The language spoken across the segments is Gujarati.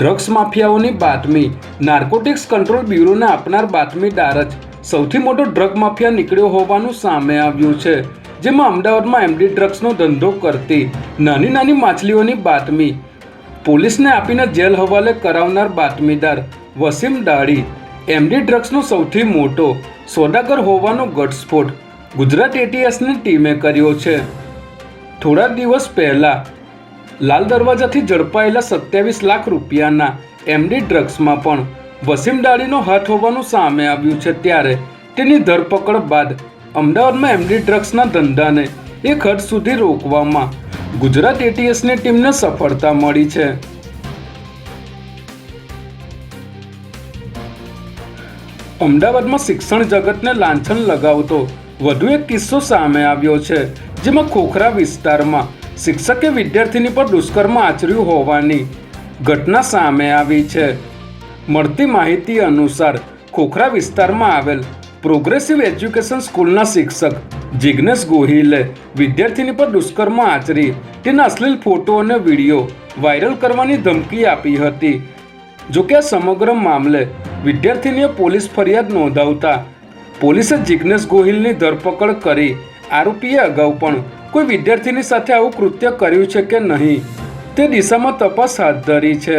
ડ્રગ્સ માફિયાઓની બાતમી. નાર્કોટિક્સ કંટ્રોલ બ્યુરોને આપનાર બાતમીદાર જ સૌથી મોટો ડ્રગ માફિયા નીકળ્યો હોવાનું સામે આવ્યું છે, જેમાં અમદાવાદમાં એમડી ડ્રગ્સનો ધંધો કરતી નાની નાની માછલીઓની બાતમી. પોલીસને આપીને જેલ હવાલે કરાવનાર બાતમીદાર વસીમ દાડી એમડી ડ્રગ્સનો સૌથી મોટો સોદાગર હોવાનો ઘટસ્ફોટ ગુજરાત એટીએસની ટીમે કર્યો છે. થોડા દિવસ પહેલા લાલ દરવાજાથી ઝડપાયેલા સત્યાવીસ લાખ રૂપિયાના એમડી ડ્રગ્સમાં પણ વસીમ ડાળીનો હાથ હોવાનું સામે આવ્યું છે ત્યારે તેની ધરપકડ બાદ અમદાવાદમાં એમડી ડ્રગ્સના ધંધાને એક હદ સુધી રોકવામાં ગુજરાત એટીએસની ટીમને સફળતા મળી છે. અમદાવાદમાં શિક્ષણ જગતને લાંછન લગાવતો વધુ એક કિસ્સો સામે આવ્યો છે, જેમાં ખોખરા વિસ્તારમાં શિક્ષકે વિદ્યાર્થીની પર દુષ્કર્મ આચર્યું હોવાની ઘટના સામે આવી છે. મળતી માહિતી અનુસાર ખોખરા વિસ્તારમાં આવેલ પ્રોગ્રેસિવ એજ્યુકેશન સ્કૂલના શિક્ષક જિગ્નેશ ગોહિલે વિદ્યાર્થીની પર દુષ્કર્મ આચરી. તેના અશ્લીલ ફોટો અને વીડિયો વાયરલ કરવાની ધમકી આપી હતી. જોકે આ સમગ્ર મામલે વિદ્યાર્થીનીએ પોલીસ ફરિયાદ નોંધાવતા પોલીસે જિગ્નેશ ગોહિલની ધરપકડ કરી આરોપીએ અગાઉ પણ કોઈ વિદ્યાર્થીની સાથે આવું કૃત્ય કર્યું છે કે નહીં? તે દિશામાં તપાસ હાથ ધરી છે.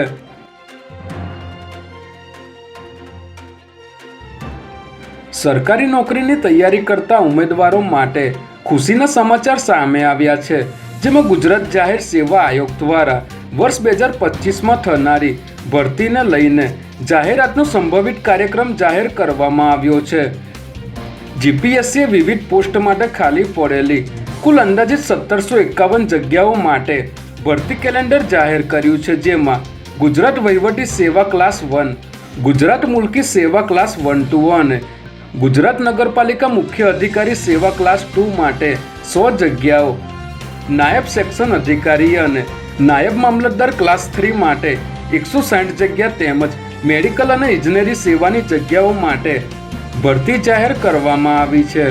સરકારી નોકરીની તૈયારી કરતા ઉમેદવારો માટે ખુશીના સમાચાર સામે આવ્યા છે, જેમાં ગુજરાત જાહેર સેવા આયોગ દ્વારા વર્ષ બે હજાર પચીસમાં થનારી ભરતીને લઈને જાહેરાતનો સંભવિત કાર્યક્રમ જાહેર કરવામાં આવ્યો છે. જીપીએસસીએ વિવિધ પોસ્ટ માટે ખાલી પડેલી કુલ અંદાજિત સત્તરસો એકાવન જગ્યાઓ માટે ભરતી કેલેન્ડર જાહેર કર્યું છે, જેમાં ગુજરાત વહીવટી સેવા ક્લાસ વન, ગુજરાત મુલકી સેવા ક્લાસ વન, ટુ અને ગુજરાત નગરપાલિકા મુખ્ય અધિકારી સેવા ક્લાસ ટુ માટે સો જગ્યાઓ, નાયબ સેક્શન અધિકારી અને નાયબ મામલતદાર ક્લાસ થ્રી માટે એકસો સાઠ જગ્યા તેમજ મેડિકલ અને ઇજનેરી સેવાની જગ્યાઓ માટે ભરતી જાહેર કરવામાં આવી છે.